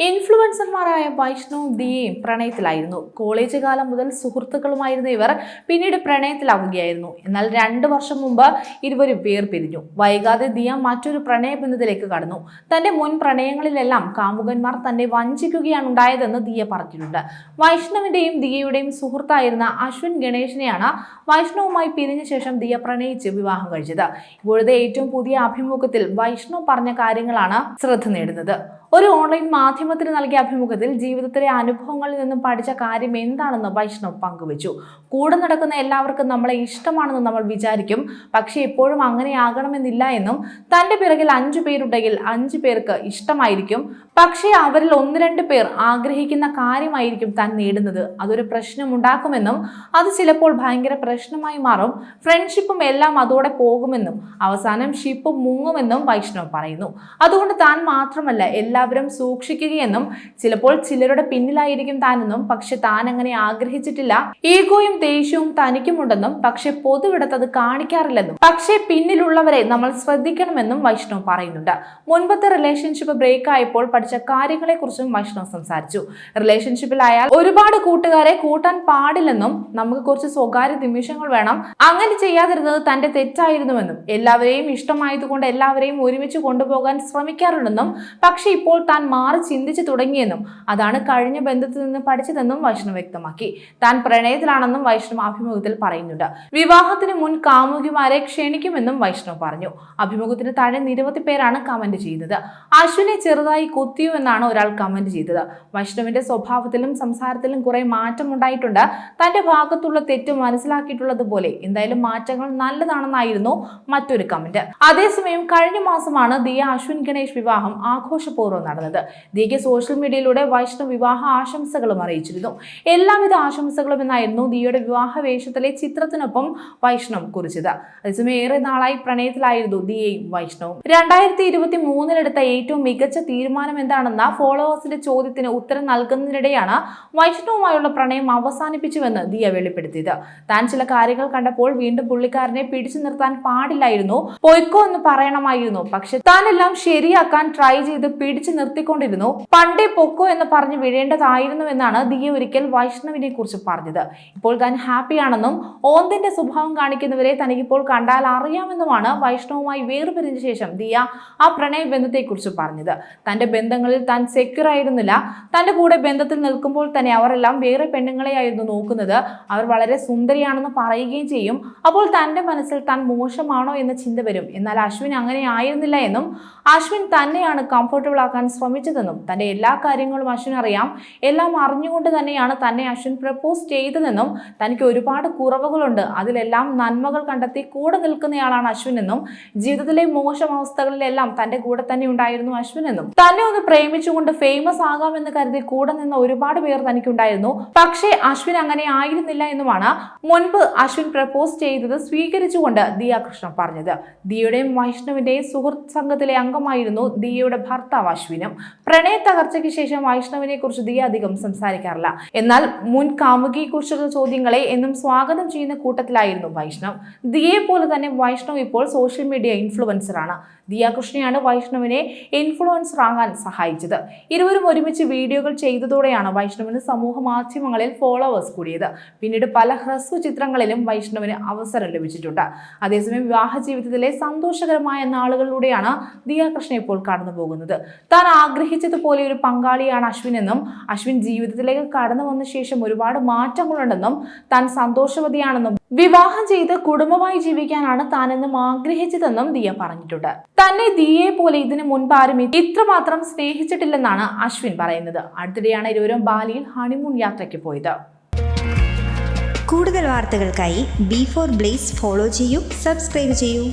ഇൻഫ്ലുവൻസർമാരായ വൈഷ്ണവും ദിയയും പ്രണയത്തിലായിരുന്നു. College കാലം മുതൽ സുഹൃത്തുക്കളുമായിരുന്ന ഇവർ പിന്നീട് പ്രണയത്തിലാവുകയായിരുന്നു. എന്നാൽ രണ്ട് വർഷം മുമ്പ് ഇരുവരും വേർപിരിഞ്ഞു. വൈകാതെ ദിയ മറ്റൊരു പ്രണയബന്ധത്തിലേക്ക് കടന്നു. തന്റെ മുൻ പ്രണയങ്ങളിലെല്ലാം കാമുകന്മാർ തന്നെ വഞ്ചിക്കുകയാണ് ഉണ്ടായതെന്ന് ദിയ പറഞ്ഞിട്ടുണ്ട്. വൈഷ്ണവിന്റെയും ദിയയുടെയും സുഹൃത്തായിരുന്ന അശ്വിൻ ഗണേഷിനെയാണ് വൈഷ്ണവുമായി പിരിഞ്ഞ ശേഷം ദിയ പ്രണയിച്ച് വിവാഹം കഴിച്ചത്. ഇപ്പോഴത്തെ ഏറ്റവും പുതിയ അഭിമുഖത്തിൽ വൈഷ്ണവ് പറഞ്ഞ കാര്യങ്ങളാണ് ശ്രദ്ധ നേടുന്നത്. ഒരു ഓൺലൈൻ മാധ്യമത്തിന് നൽകിയ അഭിമുഖത്തിൽ ജീവിതത്തിലെ അനുഭവങ്ങളിൽ നിന്നും പഠിച്ച കാര്യം എന്താണെന്ന് വൈഷ്ണവ് പങ്കുവച്ചു. കൂടെ നടക്കുന്ന എല്ലാവർക്കും നമ്മളെ ഇഷ്ടമാണെന്ന് നമ്മൾ വിചാരിക്കും. പക്ഷേ എപ്പോഴും അങ്ങനെ ആകണമെന്നില്ല എന്നും തന്റെ പിറകിൽ അഞ്ചു പേരുണ്ടെങ്കിൽ അഞ്ചു പേർക്ക് ഇഷ്ടമായിരിക്കും. പക്ഷേ അവരിൽ ഒന്ന് രണ്ട് പേർ ആഗ്രഹിക്കുന്ന കാര്യമായിരിക്കും താൻ നേടുന്നത്. അതൊരു പ്രശ്നം ഉണ്ടാക്കുമെന്നും അത് ചിലപ്പോൾ ഭയങ്കര പ്രശ്നമായി മാറും. ഫ്രണ്ട്ഷിപ്പും എല്ലാം അതോടെ പോകുമെന്നും അവസാനം ഷിപ്പ് മുങ്ങുമെന്നും വൈഷ്ണവ് പറയുന്നു. അതുകൊണ്ട് താൻ മാത്രമല്ല എല്ലാവരും സൂക്ഷിക്കുകയെന്നും ചിലപ്പോൾ ചിലരുടെ പിന്നിലായിരിക്കും താനെന്നും പക്ഷെ താൻ അങ്ങനെ ആഗ്രഹിച്ചിട്ടില്ല. ഈഗോയും ദേഷ്യവും തനിക്കുമുണ്ടെന്നും പക്ഷെ പൊതുവിടത്ത് അത് കാണിക്കാറില്ലെന്നും. പക്ഷേ പിന്നിലുള്ളവരെ നമ്മൾ ശ്രദ്ധിക്കണമെന്നും വൈഷ്ണവ് പറയുന്നുണ്ട്. മുൻപത്തെ റിലേഷൻഷിപ്പ് ബ്രേക്ക് ആയപ്പോൾ പഠിച്ച കാര്യങ്ങളെക്കുറിച്ചും വൈഷ്ണവ് സംസാരിച്ചു. റിലേഷൻഷിപ്പിലായാൽ ഒരുപാട് കൂട്ടുകാരെ കൂട്ടാൻ പാടില്ലെന്നും നമുക്ക് കുറച്ച് സ്വകാര്യ നിമിഷങ്ങൾ വേണം. അങ്ങനെ ചെയ്യാതിരുന്നത് തന്റെ തെറ്റായിരുന്നുവെന്നും എല്ലാവരെയും ഇഷ്ടമായതുകൊണ്ട് എല്ലാവരെയും ഒരുമിച്ച് കൊണ്ടുപോകാൻ ശ്രമിക്കാറുണ്ടെന്നും പക്ഷെ ഇപ്പോൾ താൻ മാറി ചിന്തിച്ചു തുടങ്ങിയെന്നും അതാണ് കഴിഞ്ഞ ബന്ധത്തിൽ നിന്ന് പഠിച്ചതെന്നും വൈഷ്ണവ് വ്യക്തമാക്കി. താൻ പ്രണയത്തിലാണെന്നും വൈഷ്ണവ് അഭിമുഖത്തിൽ പറയുന്നുണ്ട്. വിവാഹത്തിന് മുൻ കാമുകിമാരെ ക്ഷണിക്കുമെന്നും വൈഷ്ണവ് പറഞ്ഞു. അഭിമുഖത്തിന് താഴെ നിരവധി പേരാണ് കമന്റ് ചെയ്തത് അശ്വിനെ ചെറുതായി കൊത്തിയു എന്നാണ് ഒരാൾ കമന്റ് ചെയ്തത്. വൈഷ്ണവിന്റെ സ്വഭാവത്തിലും സംസാരത്തിലും കുറെ മാറ്റം ഉണ്ടായിട്ടുണ്ട് തന്റെ ഭാഗത്തുള്ള തെറ്റ് മനസ്സിലാക്കിയിട്ടുള്ളതുപോലെ എന്തായാലും മാറ്റങ്ങൾ നല്ലതാണെന്നായിരുന്നു മറ്റൊരു കമന്റ്. അതേസമയം കഴിഞ്ഞ മാസമാണ് ദിയ അശ്വിൻ ഗണേഷ് വിവാഹം ആഘോഷപൂർവം നടന്നത്. ദിയയ്ക്ക് സോഷ്യൽ മീഡിയയിലൂടെ വൈഷ്ണവ് വിവാഹ ആശംസകളും അറിയിച്ചിരുന്നു. എല്ലാവിധ ആശംസകളും എന്നായിരുന്നു ദിയയുടെ വിവാഹ വേഷത്തിലെ ചിത്രത്തിനൊപ്പം വൈഷ്ണവ് കുറിച്ചത്. അതേസമയം ഏറെ നാളായി പ്രണയത്തിലായിരുന്നു ദിയയും വൈഷ്ണവും. രണ്ടായിരത്തി ഇരുപത്തി മൂന്നിലെടുത്ത ഏറ്റവും മികച്ച തീരുമാനം എന്താണെന്ന ഫോളോവേഴ്സിന്റെ ചോദ്യത്തിന് ഉത്തരം നൽകുന്നതിനിടെയാണ് വൈഷ്ണവുമായുള്ള പ്രണയം അവസാനിപ്പിച്ചുവെന്ന് ദിയ വെളിപ്പെടുത്തിയത്. താൻ ചില കാര്യങ്ങൾ കണ്ടപ്പോൾ വീണ്ടും പുള്ളിക്കാരനെ പിടിച്ചു നിർത്താൻ പാടില്ലായിരുന്നു. പൊയ്ക്കോ എന്ന് പറയണമായിരുന്നു. പക്ഷെ താനെല്ലാം ശരിയാക്കാൻ ട്രൈ ചെയ്ത് പിടിച്ചു നിർത്തിക്കൊണ്ടിരുന്നു. പണ്ടേ പൊക്കോ എന്ന് പറഞ്ഞ് വീഴേണ്ടതായിരുന്നു എന്നാണ് ദിയ ഒരിക്കൽ വൈഷ്ണവിനെ കുറിച്ച് പറഞ്ഞത്. ഇപ്പോൾ താൻ ഹാപ്പിയാണെന്നും ഓന്തിന്റെ സ്വഭാവം കാണിക്കുന്നവരെ തനിക്കിപ്പോൾ കണ്ടാൽ അറിയാമെന്നുമാണ് വൈഷ്ണവുമായി വേർപിരിഞ്ഞ ശേഷം ദിയ ആ പ്രണയ ബന്ധത്തെക്കുറിച്ച് പറഞ്ഞത്. തന്റെ ബന്ധങ്ങളിൽ താൻ സെക്യൂർ ആയിരുന്നില്ല. തന്റെ കൂടെ ബന്ധത്തിൽ നിൽക്കുമ്പോൾ തന്നെ അവരെല്ലാം വേറെ പെണ്ണുങ്ങളെയായിരുന്നു നോക്കുന്നത്. അവർ വളരെ സുന്ദരിയാണെന്ന് പറയുകയും ചെയ്യും. അപ്പോൾ തന്റെ മനസ്സിൽ താൻ മോശമാണോ എന്ന ചിന്ത വരും. എന്നാൽ അശ്വിൻ അങ്ങനെ ആയിരുന്നില്ല എന്നും അശ്വിൻ തന്നെയാണ് കംഫർട്ടബിൾ ആക്കാൻ ശ്രമിച്ചതെന്നും തന്റെ എല്ലാ കാര്യങ്ങളും അശ്വിൻ അറിയാം. എല്ലാം അറിഞ്ഞുകൊണ്ട് തന്നെയാണ് തന്നെ അശ്വിൻ പ്രപ്പോസ് ചെയ്തതെന്നും തനിക്ക് ഒരുപാട് കുറവുകളുണ്ട്. അതിലെല്ലാം നന്മകൾ കണ്ടെത്തി കൂടെ നിൽക്കുന്നയാളാണ് അശ്വിൻ എന്നും ജീവിതത്തിലെ മോശം അവസ്ഥകളിലെല്ലാം തന്റെ കൂടെ തന്നെ ഉണ്ടായിരുന്നു അശ്വിൻ എന്നും തന്നെ ഒന്ന് പ്രേമിച്ചുകൊണ്ട് ഫേമസ് ആകാമെന്ന് കരുതി കൂടെ നിന്ന ഒരുപാട് പേർ തനിക്കുണ്ടായിരുന്നു. പക്ഷേ അശ്വിൻ അങ്ങനെ ആയിരുന്നില്ല എന്നുമാണ് മുൻപ് അശ്വിൻ പ്രപ്പോസ് ചെയ്തത് സ്വീകരിച്ചുകൊണ്ട് ദിയ കൃഷ്ണ പറഞ്ഞത്. ദിയയുടെയും വൈഷ്ണവിന്റെയും സുഹൃത്ത് സംഘത്തിലെ അംഗമായിരുന്നു ദിയയുടെ ഭർത്താവ് അശ്വിനും. പ്രണയ തകർച്ചയ്ക്ക് ശേഷം വൈഷ്ണവിനെ കുറിച്ച് ദിയ അധികം സംസാരിക്കാറില്ല. എന്നാൽ മുൻ കാമുകിയെ കുറിച്ചുള്ള ചോദ്യങ്ങളെ എന്നും സ്വാഗതം ചെയ്യുന്ന കൂട്ടത്തിലായിരുന്നു വൈഷ്ണവ്. ദിയെ പോലെ തന്നെ വൈഷ്ണവ് ഇപ്പോൾ സോഷ്യൽ മീഡിയ ഇൻഫ്ലുവൻസർ ആണ് ദിയ കൃഷ്ണയാണ് വൈഷ്ണവിനെ ഇൻഫ്ലുവൻസർ ആകാൻ സഹായിച്ചത്. ഇരുവരും ഒരുമിച്ച് വീഡിയോകൾ ചെയ്തതോടെയാണ് വൈഷ്ണവിന് സമൂഹ മാധ്യമങ്ങളിൽ ഫോളോവേഴ്സ് കൂടിയത്. പിന്നീട് പല ഹ്രസ്വ ചിത്രങ്ങളിലും വൈഷ്ണവിന് അവസരം ലഭിച്ചിട്ടുണ്ട്. അതേസമയം വിവാഹ ജീവിതത്തിലെ സന്തോഷകരമായ നാളുകളിലൂടെയാണ് ദിയാകൃഷ്ണ ഇപ്പോൾ കടന്നു പോകുന്നത്. താൻ ആഗ്രഹിച്ചതുപോലെ ഒരു പങ്കാളിയാണ് അശ്വിൻ എന്നും അശ്വിൻ ജീവിതത്തിലേക്ക് കടന്നു വന്ന ശേഷം ഒരുപാട് മാറ്റങ്ങളുണ്ടെന്നും താൻ സന്തോഷവതിയാണെന്നും വിവാഹം ചെയ്ത് കുടുംബമായി ജീവിക്കാനാണ് താനെന്നും ആഗ്രഹിച്ചതെന്നും ദിയ പറഞ്ഞിട്ടുണ്ട്. തന്നെ ദിയയെ പോലെ ഇതിനു മുൻപ് ആരും ഇത്രമാത്രം സ്നേഹിച്ചിട്ടില്ലെന്നാണ് അശ്വിൻ പറയുന്നത്. അടുത്തിടെയാണ് ഇരുവരും ബാലിയിൽ ഹണിമൂൺ യാത്രയ്ക്ക് പോയത്. കൂടുതൽ വാർത്തകൾക്കായി ബി ഫോർ ബ്ലേസ് ഫോളോ ചെയ്യൂ സബ്സ്ക്രൈബ് ചെയ്യൂ.